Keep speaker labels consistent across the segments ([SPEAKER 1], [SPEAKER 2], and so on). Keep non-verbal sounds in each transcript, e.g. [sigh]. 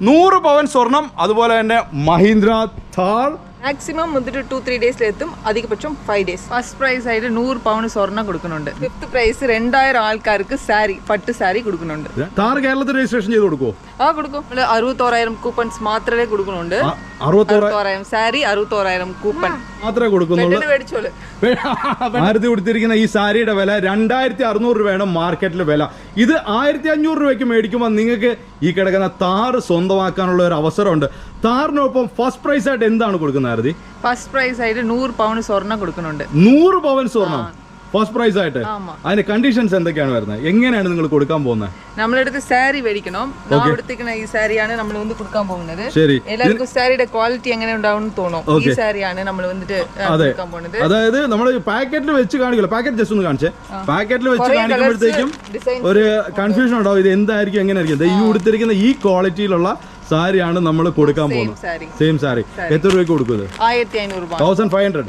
[SPEAKER 1] നൂറ് പവൻ സ്വർണം അതുപോലെ തന്നെ മഹീന്ദ്ര താർ
[SPEAKER 2] മാക്സിമം വന്നിട്ട് ടു ത്രീ ഡേയ്സിലെത്തും അധികപക്ഷം ഫൈവ് ഡേയ്സ്
[SPEAKER 3] ഫസ്റ്റ് പ്രൈസ് ആയിട്ട് നൂറ് പൗണ്ട് സ്വർണം കൊടുക്കുന്നുണ്ട്.
[SPEAKER 2] ഫിഫ്ത് പ്രൈസ് രണ്ടായിരം ആൾക്കാർക്ക് സാരി പട്ട് സാരി കൊടുക്കുന്നുണ്ട്.
[SPEAKER 1] താർ കേരളത്തിൽ രജിസ്ട്രേഷൻ ചെയ്ത് കൊടുക്കുമോ
[SPEAKER 2] ആ കൊടുക്കും. അറുപത്തോറായിരം കൂപ്പൺസ് മാത്രമേ കൊടുക്കുന്നുണ്ട്. അറുപത്തോറായിരം സാരി അറുപത്തോറായിരം കൂപ്പൺ.
[SPEAKER 1] മാത്രമേ കൊടുക്കുന്നുള്ളൂ. [laughs] കൊടുത്തിരിക്കുന്ന ഈ സാരിയുടെ വില രണ്ടായിരത്തി അറുന്നൂറ് രൂപയാണ് മാർക്കറ്റിലെ വില. ഇത് ആയിരത്തി അഞ്ഞൂറ് രൂപയ്ക്ക് മേടിക്കുമ്പോൾ നിങ്ങൾക്ക് ഈ കിടക്കുന്ന താറ് സ്വന്തമാക്കാനുള്ള ഒരു അവസരമുണ്ട്. താറിനൊപ്പം ഫസ്റ്റ് പ്രൈസ് ആയിട്ട് എന്താണ് കൊടുക്കുന്നത് ആരതി?
[SPEAKER 3] ഫസ്റ്റ് പ്രൈസ് ആയിട്ട് നൂറ് പവൻ സ്വർണം കൊടുക്കുന്നുണ്ട്.
[SPEAKER 1] നൂറ് പവൻ സ്വർണം ഫസ്റ്റ് പ്രൈസ് ആയിട്ട്.
[SPEAKER 2] അതിന്
[SPEAKER 1] അതിന്റെ കണ്ടീഷൻസ് എന്തൊക്കെയാണ് വരുന്നത്? എങ്ങനെയാണ് നിങ്ങൾ കൊടുക്കാൻ പോകുന്നത്?
[SPEAKER 2] നമ്മളെടുത്ത് സാരി മേടിക്കണം. എടുത്തിരിക്കുന്ന ഈ സാരിയാണ് നമ്മൾ വന്ന് കൊടുക്കാൻ പോകുന്നത്.
[SPEAKER 1] ശരി.
[SPEAKER 2] എല്ലാവർക്കും സാരിയുടെ ക്വാളിറ്റി എങ്ങനെ ഉണ്ടാവും തോന്നും. ഈ സാരിയാണ് നമ്മൾ വന്നിട്ട് കൊടുക്കാൻ പോകുന്നത്.
[SPEAKER 1] അതായത് നമ്മൾ പാക്കറ്റിൽ വെച്ച് കാണിക്കില്ല. പാക്കറ്റ് ജസ്റ്റ് ഒന്ന് കാണിച്ചേ. പാക്കറ്റിൽ വെച്ച് കാണിക്കുമ്പോഴത്തേക്കും ഒരു കൺഫ്യൂഷൻ ഉണ്ടാവും. ഇത് എന്തായിരിക്കും എങ്ങനെയായിരിക്കും? ഈ ഉടുത്തിരിക്കുന്ന ഈ ക്വാളിറ്റിയിലുള്ള സാരിയാണ് നമ്മൾ കൊടുക്കാൻ പോകുന്നത്. സെയിം സാരി എത്ര രൂപയ്ക്ക്
[SPEAKER 2] കൊടുക്കുന്നത്
[SPEAKER 1] thousand five hundred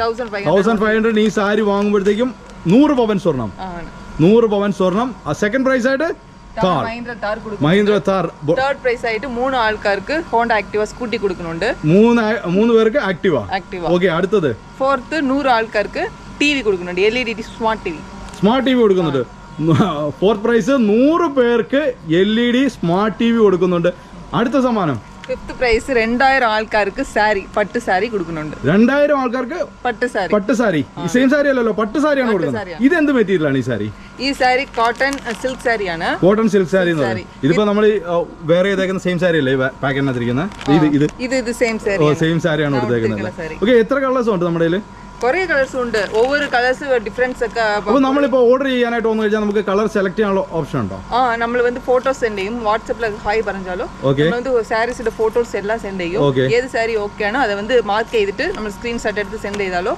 [SPEAKER 2] thousand five
[SPEAKER 1] hundred ഈ സാരി വാങ്ങുമ്പോഴത്തേക്കും നൂറ് പവൻ സ്വർണം. നൂറ് പവൻ സ്വർണം. സെക്കൻഡ് പ്രൈസ് ആയിട്ട്
[SPEAKER 2] മഹീന്ദ്ര താർ തേർഡ് പ്രൈസ് ആയിട്ട് മൂന്ന് ആൾക്കാർക്ക് ഹോണ്ട ആക്ടിവ സ്കൂട്ടി കൊടുക്കുന്നുണ്ട്.
[SPEAKER 1] മൂന്ന് മൂന്ന് പേർക്ക്
[SPEAKER 2] ആക്ടിവ
[SPEAKER 1] ഓക്കെ അടുത്തത്.
[SPEAKER 2] ഫോർത്ത് നൂറ് ആൾക്കാർക്ക് ടി വി കൊടുക്കുന്നുണ്ട്. L E D smart T V
[SPEAKER 1] smart T V കൊടുക്കുന്നുണ്ട്. ഫോർത്ത് പ്രൈസ് നൂറ് പേർക്ക് L E D smart T V കൊടുക്കുന്നുണ്ട്. അടുത്ത സമ്മാനം.
[SPEAKER 2] ഫിഫ്ത്ത് പ്രൈസ് രണ്ടായിരം ആൾക്കാർക്ക് സാരി പട്ട് സാരി കൊടുക്കുന്നുണ്ട്.
[SPEAKER 1] രണ്ടായിരം ആൾക്കാർക്ക്
[SPEAKER 2] പട്ട് സാരി.
[SPEAKER 1] പട്ട് സാരി. സെയിം സാരി അല്ലല്ലോ പട്ട് സാരിയാണ് കൊടുക്കുന്നത്. ഇത് എന്ത് മെറ്റീരിയലാണ് ഈ സാരി?
[SPEAKER 2] ഈ സാരി കോട്ടൺ സിൽക്ക് സാരിയാണ്.
[SPEAKER 1] കോട്ടൺ സിൽക്ക് സാരി ഇതിപ്പോ നമ്മൾ വേറെ ചെയ്തേക്കുന്ന സെയിം സാരി അല്ലേ പാക്കറ്റിനകത്തിരിക്കുന്ന ഇത് ഇത്.
[SPEAKER 2] ഇത് സെയിം സാരി
[SPEAKER 1] സെയിം സാരിയാണ്. കൊടുത്തേക്കുന്നത്. ഓക്കെ എത്ര കളേഴ്സ് ഉണ്ട് നമ്മുടെ
[SPEAKER 2] കുറേ കളേഴ്സും ഉണ്ട്. ഓവർ കളേഴ്സ് ഡിഫറൻസ് ഒക്കെ
[SPEAKER 1] അപ്പോൾ നമ്മളിപ്പോൾ ഓർഡർ ചെയ്യാനായിട്ട് വന്നു കഴിഞ്ഞാൽ നമുക്ക് കളർ സെലക്ട് ചെയ്യാനുള്ള ഓപ്ഷൻ ഉണ്ടോ?
[SPEAKER 2] ആ നമ്മൾ വന്ന് ഫോട്ടോസ് സെൻഡ് ചെയ്യും. വാട്സപ്പിൽ ഹായ് പറഞ്ഞാലോ. നമ്മൾ വന്ന് സാരീസിന്റെ ഫോട്ടോസ് എല്ലാം സെൻഡ് ചെയ്യും. ഏത് സാരി ഓക്കെ ആണോ അത് വന്ന് മാർക്ക് ചെയ്തിട്ട് നമ്മൾ സ്ക്രീൻഷോട്ട് എടുത്ത് സെൻഡ് ചെയ്താലോ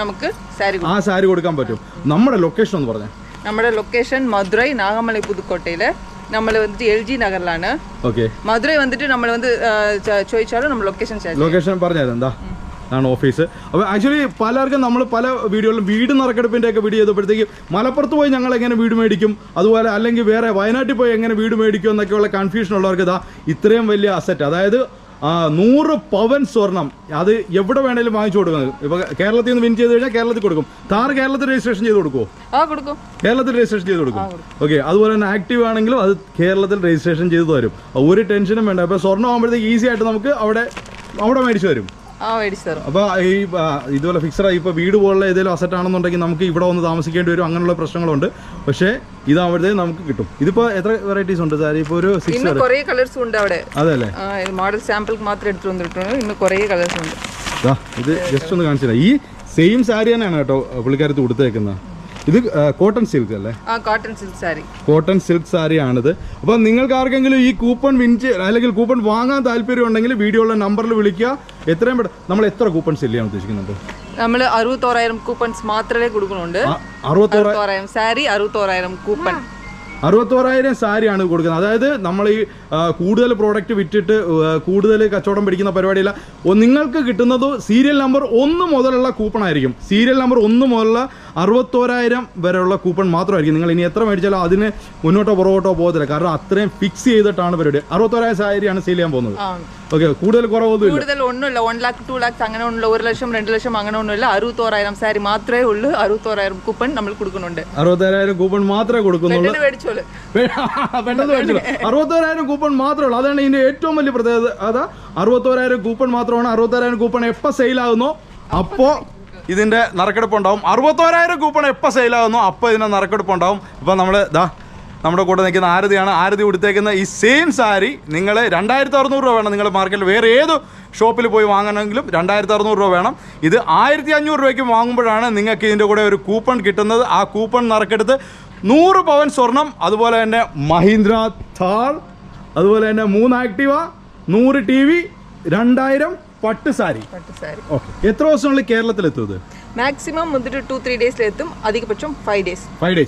[SPEAKER 2] നമുക്ക് സാരി
[SPEAKER 1] ആ സാരി കൊടുക്കാൻ പറ്റും. നമ്മുടെ ലൊക്കേഷൻ ഒന്ന് പറഞ്ഞേ.
[SPEAKER 2] നമ്മുടെ ലൊക്കേഷൻ മധുരൈ നാഗമലൈ പുതുക്കോട്ടയിലെ. നമ്മൾ വന്നിട്ട് എൽ ജി
[SPEAKER 1] നഗറിലാണ്.
[SPEAKER 2] മധുരൈ വന്നിട്ട് നമ്മൾ വന്ന് ചോദിച്ചാലും നമ്മൾ ലൊക്കേഷൻ
[SPEAKER 1] ലൊക്കേഷൻ പറഞ്ഞത് എന്താ ആണ് ഓഫീസ്. അപ്പോൾ ആക്ച്വലി പലർക്കും നമ്മൾ പല വീഡിയോയിലും വീട് നറുക്കെടുപ്പിന്റെ ഒക്കെ വീഡിയോ ചെയ്തപ്പോഴത്തേക്കും മലപ്പുറത്ത് പോയി ഞങ്ങൾ എങ്ങനെ വീട് മേടിക്കും? അതുപോലെ അല്ലെങ്കിൽ വേറെ വയനാട്ടിൽ പോയി എങ്ങനെ വീട് മേടിക്കും എന്നൊക്കെയുള്ള കൺഫ്യൂഷൻ ഉള്ളവർക്ക് ഇതാ ഇത്രയും വലിയ അസറ്റ് അതായത് നൂറ് പവൻ സ്വർണം. അത് എവിടെ വേണേലും വാങ്ങിച്ചു കൊടുക്കുന്നത് ഇപ്പൊ കേരളത്തിൽ നിന്ന് വിൻ ചെയ്ത് കഴിഞ്ഞാൽ കേരളത്തിൽ കൊടുക്കും. താർ കേരളത്തിൽ രജിസ്ട്രേഷൻ ചെയ്ത് കൊടുക്കുമോ കേരളത്തിൽ രജിസ്ട്രേഷൻ ചെയ്ത് കൊടുക്കും. ഓക്കെ അതുപോലെ തന്നെ ആക്റ്റീവ് ആണെങ്കിലും അത് കേരളത്തിൽ രജിസ്ട്രേഷൻ ചെയ്ത് തരും. ഒരു ടെൻഷനും വേണ്ട. അപ്പൊ സ്വർണം ആകുമ്പോഴത്തേക്ക് ഈസി ആയിട്ട് നമുക്ക് അവിടെ അവിടെ മേടിച്ചു തരും. അപ്പോൾ ഈ ഇതുപോലെ ഫിക്സഡ് ഇപ്പോൾ വീട് പോലുള്ള ഏതെങ്കിലും അസറ്റ് ആണെന്നുണ്ടെങ്കിൽ നമുക്ക് ഇവിടെ വന്ന് താമസിക്കേണ്ടി വരും അങ്ങനെയുള്ള പ്രശ്നങ്ങളുണ്ട്. പക്ഷേ ഇതാവുമ്പോഴത്തേ നമുക്ക് കിട്ടും. ഇതിപ്പോ എത്ര വെറൈറ്റീസ് ഉണ്ട് സാർ ഇപ്പോൾ ഒരു സിക്സ്
[SPEAKER 2] കുറേ കളേഴ്സ് ഉണ്ട് അവിടെ.
[SPEAKER 1] അതല്ലേ
[SPEAKER 2] മോഡൽ സാമ്പിൾ മാത്രം എടുത്തു വന്നിട്ടുണ്ട്. ഇന്ന് കുറേ കളേഴ്സ് ഉണ്ട്.
[SPEAKER 1] ഇത് ജസ്റ്റ് ഒന്ന് കാണിച്ചില്ല ഈ സെയിം സാരി തന്നെയാണ് കേട്ടോ പുള്ളിക്കാരത്ത് കൊടുത്തേക്കുന്നത് ഇത് കോട്ടൺ സിൽക്ക് അല്ലേ?
[SPEAKER 2] Cotton silk sari
[SPEAKER 1] cotton silk sari ആണിത്. അപ്പോൾ നിങ്ങൾക്ക് ആർക്കെങ്കിലും ഈ കൂപ്പൺ വിൻ അല്ലെങ്കിൽ കൂപ്പൺ വാങ്ങാൻ താല്പര്യം ഉണ്ടെങ്കിൽ വീഡിയോയുള്ള നമ്പറിൽ വിളിക്കുക. എത്രയും പെട്ടെന്ന് നമ്മൾ എത്ര കൂപ്പൺ സെൽ ചെയ്യാൻ ഉദ്ദേശിക്കുന്നുണ്ട്?
[SPEAKER 2] നമ്മൾ അറുപത്തോറായിരം കൂപ്പൺസ് മാത്രമേ കൊടുക്കുന്നുണ്ട്. അറുപത്തോറായിരം സാരി അറുപത്തോറായിരം കൂപ്പൺ
[SPEAKER 1] അറുപത്തോറായിരം സാരിയാണ് കൊടുക്കുന്നത്. അതായത് നമ്മൾ ഈ കൂടുതൽ പ്രോഡക്റ്റ് വിറ്റിട്ട് കൂടുതൽ കച്ചവടം പിടിക്കുന്ന പരിപാടിയില്ല. നിങ്ങൾക്ക് കിട്ടുന്നത് സീരിയൽ നമ്പർ ഒന്ന് മുതലുള്ള കൂപ്പൺ ആയിരിക്കും. സീരിയൽ നമ്പർ ഒന്ന് മുതലുള്ള അറുപത്തോരായിരം വരെയുള്ള കൂപ്പൺ മാത്രമായിരിക്കും. നിങ്ങൾ ഇനി എത്ര മേടിച്ചാലും അതിന് മുന്നോട്ടോ പുറകോട്ടോ പോകത്തില്ല. കാരണം അത്രയും ഫിക്സ് ചെയ്തിട്ടാണ് പരിപാടി. അറുപത്തോരായിരം സാരിയാണ് സെയിൽ ചെയ്യാൻ പോകുന്നത്. ഓക്കെ കൂടുതൽ കുറവൊന്നും
[SPEAKER 2] കൂടുതൽ ഒന്നുമില്ല. വൺ ലാക്ക് ടു ലാക്സ് അങ്ങനെ ഒന്നുമില്ല. ഒരു ലക്ഷം രണ്ട് ലക്ഷം അങ്ങനെ ഒന്നുമില്ല. അറുപത്തോറായിരം സാരി മാത്രമേ ഉള്ളൂ. അറുപത്തോറായിരം കൂപ്പൺ നമ്മൾ കൊടുക്കുന്നുണ്ട്.
[SPEAKER 1] അറുപത്തേഴായിരം കൂപ്പൺ മാത്രമേ കൊടുക്കുന്നുള്ളൂ.
[SPEAKER 2] പെട്ടെന്ന് മേടിച്ചോളൂ. [laughs]
[SPEAKER 1] അറുപത്തോരായിരം കൂപ്പൺ മാത്രമേ ഉള്ളൂ. അതാണ് ഇതിന്റെ ഏറ്റവും വലിയ പ്രത്യേകത. അതാ അറുപത്തോരായിരം കൂപ്പൺ മാത്രമാണ് അറുപത്തോരായിരം കൂപ്പൺ എപ്പോ സെയിൽ ആകുന്നോ അപ്പോ ഇതിന്റെ നറുക്കെടുപ്പ് ഉണ്ടാവും. അറുപത്തോരായിരം കൂപ്പൺ എപ്പോൾ സെയിലാകുന്നു അപ്പോൾ ഇതിന്റെ നറുക്കെടുപ്പ് ഉണ്ടാവും. ഇപ്പൊ നമ്മൾ ദാ നമ്മുടെ കൂടെ നിൽക്കുന്ന ആരതിയാണ്. ആരതി കൊടുത്തേക്കുന്ന ഈ സെയിം സാരി നിങ്ങൾ രണ്ടായിരത്തി അറുന്നൂറ് രൂപ വേണം. നിങ്ങൾ മാർക്കറ്റിൽ വേറെ ഏത് ഷോപ്പിൽ പോയി വാങ്ങണമെങ്കിലും രണ്ടായിരത്തി അറുന്നൂറ് രൂപ വേണം. ഇത് ആയിരത്തി അഞ്ഞൂറ് രൂപയ്ക്ക് വാങ്ങുമ്പോഴാണ് നിങ്ങൾക്ക് ഇതിന്റെ കൂടെ ഒരു കൂപ്പൺ കിട്ടുന്നത്. ആ കൂപ്പൺ നറുക്കെടുത്ത് നൂറ് പവൻ സ്വർണം അതുപോലെ തന്നെ മഹീന്ദ്ര താൾ അതുപോലെ തന്നെ മൂന്ന് ആക്ടിവ നൂറ് ടി വി രണ്ടായിരം പട്ട് സാരി.
[SPEAKER 2] പട്ട് സാരി.
[SPEAKER 1] ഓക്കെ. എത്ര ദിവസത്തിനുള്ളിൽ കേരളത്തിലെത്തും ഇത്?
[SPEAKER 2] മാക്സിമം വന്നിട്ട് ടു ത്രീ ഡേയ്സിലെത്തും അധികപക്ഷം ഫൈവ് ഡേയ്സ്
[SPEAKER 1] ഫൈവ് ഡേയ്സ്